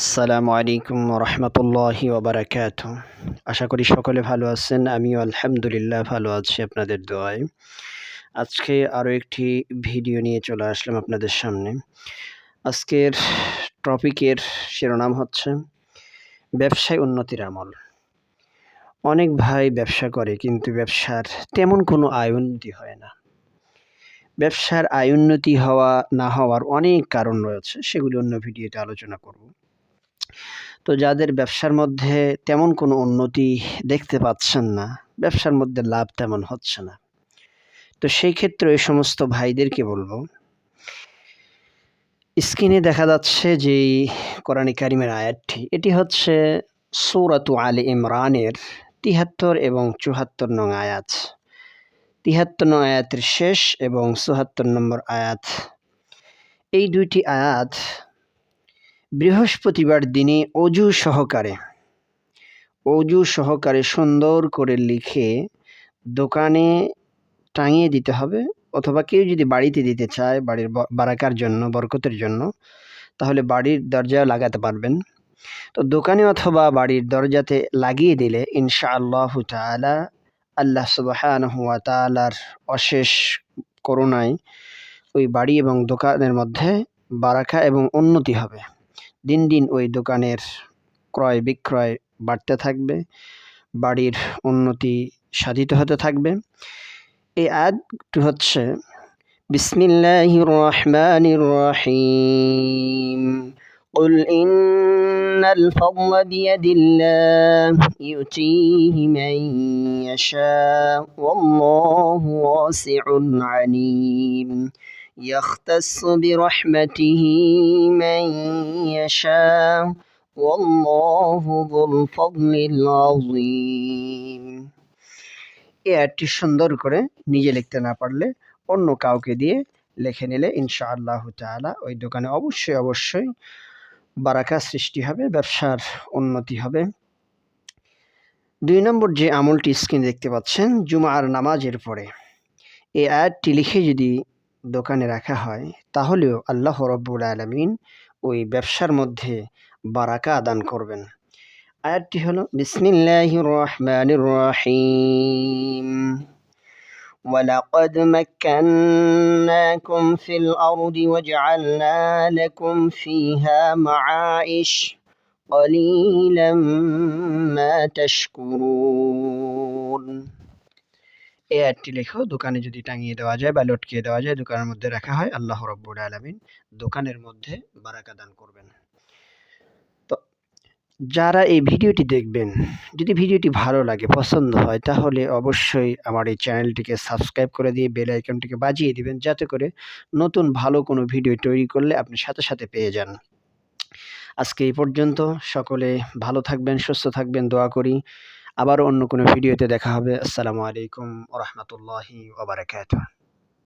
আসসালামু আলাইকুম রহমতুল্লাহি ওবরাকাত আশা করি সকলে ভালো আছেন, আমিও আলহামদুলিল্লাহ ভালো আছি আপনাদের দোয়ায়। আজকে আরও একটি ভিডিও নিয়ে চলে আসলাম আপনাদের সামনে। আজকের টপিকের শিরোনাম হচ্ছে, ব্যবসায় উন্নতির আমল। অনেক ভাই ব্যবসা করে, কিন্তু ব্যবসার তেমন কোনো আয় উন্নতি হয় না। ব্যবসার আয় উন্নতি হওয়া, না হওয়ার অনেক কারণ রয়েছে, সেগুলি অন্য ভিডিওতে আলোচনা করব। তো যাদের ব্যবসার মধ্যে তেমন কোনো উন্নতি দেখতে পাচ্ছেন না, ব্যবসার মধ্যে লাভ তেমন হচ্ছে না। তো সেই ক্ষেত্রে এই সমস্ত ভাইদেরকে বলব, স্ক্রিনে দেখা যাচ্ছে যে কোরআন কারিমের আয়াতটি, এটি হচ্ছে সৌরাতু আলী ইমরানের তিহাত্তর এবং চুহাত্তর নং আয়াত। তিহাত্তর নং আয়াতের শেষ এবং চুহাত্তর নম্বর আয়াত। এই দুইটি আয়াত বৃহস্পতিবার দিনে অজু সহকারে। অজু সহকারে সুন্দর করে লিখে দোকানে টাঙিয়ে দিতে হবে অথবা কেউ যদি বাড়িতে দিতে চায় বাড়ির বারাকার জন্য, বরকতের জন্য, তাহলে বাড়ির দরজায় লাগাতে পারবেন। তো দোকানে অথবা বাড়ির দরজাতে লাগিয়ে দিলে ইনশা আল্লাহ তালা আল্লাহ সুবাহান হুয়া তালার অশেষ করুণায় ওই বাড়ি এবং দোকানের মধ্যে বারাকা এবং উন্নতি হবে। দিন দিন ওই দোকানের ক্রয় বিক্রয় বাড়তে থাকবে বাড়ির উন্নতি সাধিত হতে থাকবে এই আয়াতটি হচ্ছে বিসমিল্লাহ রহমান রহিম قل إن الفضل بيد الله يؤتيه من يشاء والله واسع عليم يختص برحمته من يشاء والله ذو الفضل العظيم এটি সুন্দর করে নিজে লিখতে না পারলে অন্য কাউকে দিয়ে লিখে নিলে ইনশা আল্লাহ তালা ওই দোকানে অবশ্যই অবশ্যই বারাকা সৃষ্টি হবে ব্যবসার উন্নতি হবে দুই নম্বর যে আমলটি স্ক্রিন দেখতে পাচ্ছেন জুমার নামাজের পরে এই আয়াতটি লিখে যদি দোকানে রাখা হয় তাহলেও আল্লাহ রব্বুল আলমিন ওই ব্যবসার মধ্যে বারাকা দান করবেন আয়াতটি হলো বিসমিল্লাহ রহমান রহিম ولقد مكناكم في الأرض وجعلنا لكم فيها معائش قليلا ما تشكرون এই অ্যাডটি লেখো, দোকানে যদি টাঙিয়ে দেওয়া যায় বা লটকিয়ে দেওয়া যায়, দোকানের মধ্যে রাখা হয়। আল্লাহ রব্বুল আলমিন দোকানের মধ্যে বারাকা দান করবেন। তো যারা এই ভিডিওটি দেখবেন, যদি ভিডিওটি ভালো লাগে, পছন্দ হয়, তাহলে অবশ্যই আমার এই চ্যানেলটিকে সাবস্ক্রাইব করে দিয়ে বেল আইকনটিকে বাজিয়ে দিবেন, যাতে করে নতুন ভালো কোনো ভিডিও তৈরি করলে আপনি সাথে সাথে পেয়ে যান। আজকে এই পর্যন্ত। সকলে ভালো থাকবেন, সুস্থ থাকবেন, দোয়া করি। আবার অন্য কোনো ভিডিওতে দেখা হবে। আসসালামু আলাইকুম রহমতুল্লাহি ওবরাকাতুহ